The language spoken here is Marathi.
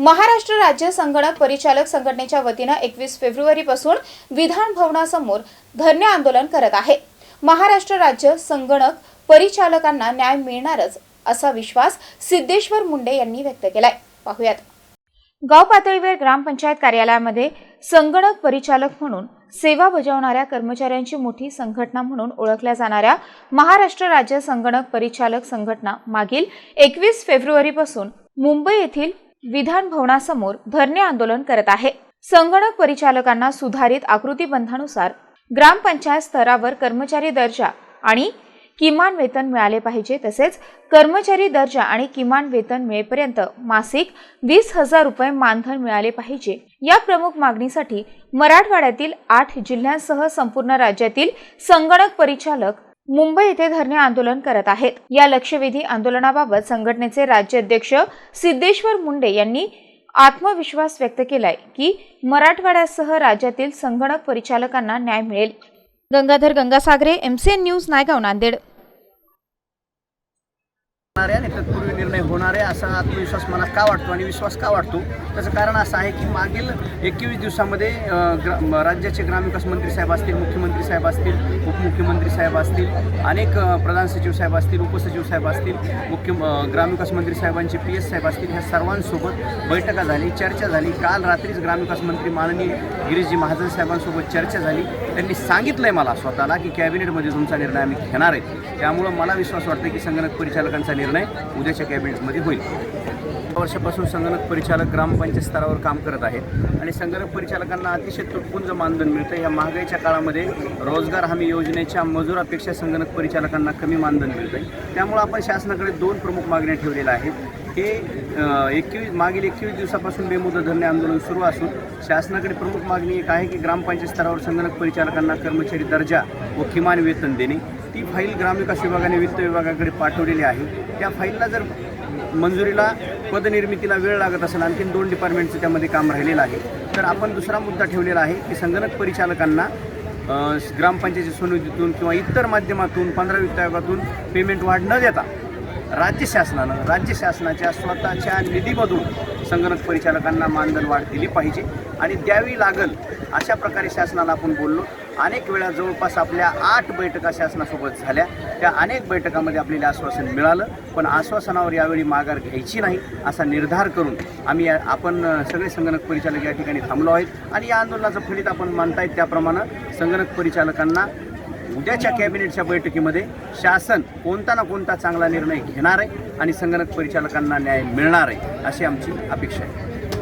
महाराष्ट्र राज्य संगणक परिचालक संघटनेच्या वतीनं एकवीस फेब्रुवारीपासून विधान भवनासमोर धरणे आंदोलन करत आहे. महाराष्ट्र राज्य संगणक परिचालकांना न्याय मिळणारच असा विश्वास सिद्धेश्वर मुंडे यांनी व्यक्त केलाय. पाहुयात. गाव पातळीवर ग्रामपंचायत कार्यालयामध्ये संगणक परिचालक म्हणून सेवा बजावणाऱ्या कर्मचाऱ्यांची मोठी संघटना म्हणून ओळखल्या जाणाऱ्या महाराष्ट्र राज्य संगणक परिचालक संघटना मागील एकवीस फेब्रुवारीपासून मुंबई येथील विधान भवनासमोर धरणे आंदोलन करत आहे. संगणक परिचालकांना सुधारित आकृतीबंधानुसार ग्रामपंचायत स्तरावर कर्मचारी दर्जा आणि किमान वेतन मिळाले पाहिजे. तसेच कर्मचारी दर्जा आणि किमान वेतन मिळेपर्यंत मासिक वीस हजार रुपये मानधन मिळाले पाहिजे. या प्रमुख मागणीसाठी मराठवाड्यातील आठ जिल्ह्यांसह संपूर्ण राज्यातील संगणक परिचालक मुंबई येथे धरणे आंदोलन करत आहेत. या लक्षवेधी आंदोलनाबाबत संघटनेचे राज्याध्यक्ष सिद्धेश्वर मुंडे यांनी आत्मविश्वास व्यक्त केलाय की मराठवाड्यासह राज्यातील संगणक परिचालकांना न्याय मिळेल. Gangadhar Gangasagare MCN news Naigaon Nanded. होणारे आणि तत्पूर्वी निर्णय होणारे असा आत्मविश्वास मला का वाटतो आणि विश्वास का वाटतो? त्याचं कारण असं आहे की मागील एकवीस दिवसामध्ये ग्रा राज्याचे ग्रामविकास मंत्री साहेब असतील मुख्यमंत्री साहेब असतील उपमुख्यमंत्री साहेब असतील अनेक प्रधान सचिव साहेब असतील उपसचिव साहेब असतील मुख्य ग्रामविकास मंत्री साहेबांचे पी एस साहेब असतील ह्या सर्वांसोबत बैठका झाली चर्चा झाली. काल रात्रीच ग्रामविकास मंत्री माननीय गिरीशजी महाजन साहेबांसोबत चर्चा झाली. त्यांनी सांगितलं आहे मला स्वतःला की कॅबिनेटमध्ये तुमचा निर्णय आम्ही घेणार आहे. त्यामुळं मला विश्वास वाटतो की संगणक परिचालकांचा निर्णय उद्याच्या कॅबिनेटमध्ये होईल. वर्षापासून संगणक परिचालक ग्रामपंचायत स्तरावर काम करत आहेत आणि संगणक परिचालकांना अतिशय तुटपुंज मानधन मिळतं या महागाईच्या काळामध्ये रोजगार हमी योजनेच्या मजुरापेक्षा संगणक परिचालकांना कमी मानधन मिळतं आहे त्यामुळं आपण शासनाकडे दोन प्रमुख मागण्या ठेवलेल्या आहेत. हे एकवीस मागील एकवीस दिवसापासून बेमुदत धरणे आंदोलन सुरू असून शासनाकडे प्रमुख मागणी एक आहे की ग्रामपंचायत स्तरावर संगणक परिचालकांना कर्मचारी दर्जा व किमान वेतन देणे. ती फाईल ग्रामविकास विभागाने वित्त विभागाकडे पाठवलेली आहे. त्या फाईलला जर मंजुरीला पदनिर्मितीला वेळ लागत असेल आणखीन दोन डिपार्टमेंटचं त्यामध्ये काम राहिलेलं आहे. तर आपण दुसरा मुद्दा ठेवलेला आहे की संगणक परिचालकांना ग्रामपंचायती सोनुतीतून किंवा इतर माध्यमातून पंधरा वित्त आयोगातून पेमेंट वाढ न देता राज्य शासनानं राज्य शासनाच्या स्वतःच्या निधीमधून संगणक परिचालकांना मानधन वाढ दिली पाहिजे. आणि द्यावी लागल अशा प्रकारे शासनाला आपण बोललो. अनेक वेळा जवळपास आपल्या आठ बैठका शासनासोबत झाल्या. त्या अनेक बैठकामध्ये आपल्याला आश्वासन मिळालं. पण आश्वासनावर यावेळी माघार घ्यायची नाही असा निर्धार करून आम्ही आपण सगळे संगणक परिचालक या ठिकाणी थांबलो आहेत. आणि या आंदोलनाचं फलित आपण मानतायत त्याप्रमाणे संगणक परिचालकांना उद्याच्या कॅबिनेटच्या बैठकीमध्ये शासन कोणता ना कोणता चांगला निर्णय घेणार आहे आणि संगणक परिचालकांना न्याय मिळणार आहे अशी आमची अपेक्षा आहे.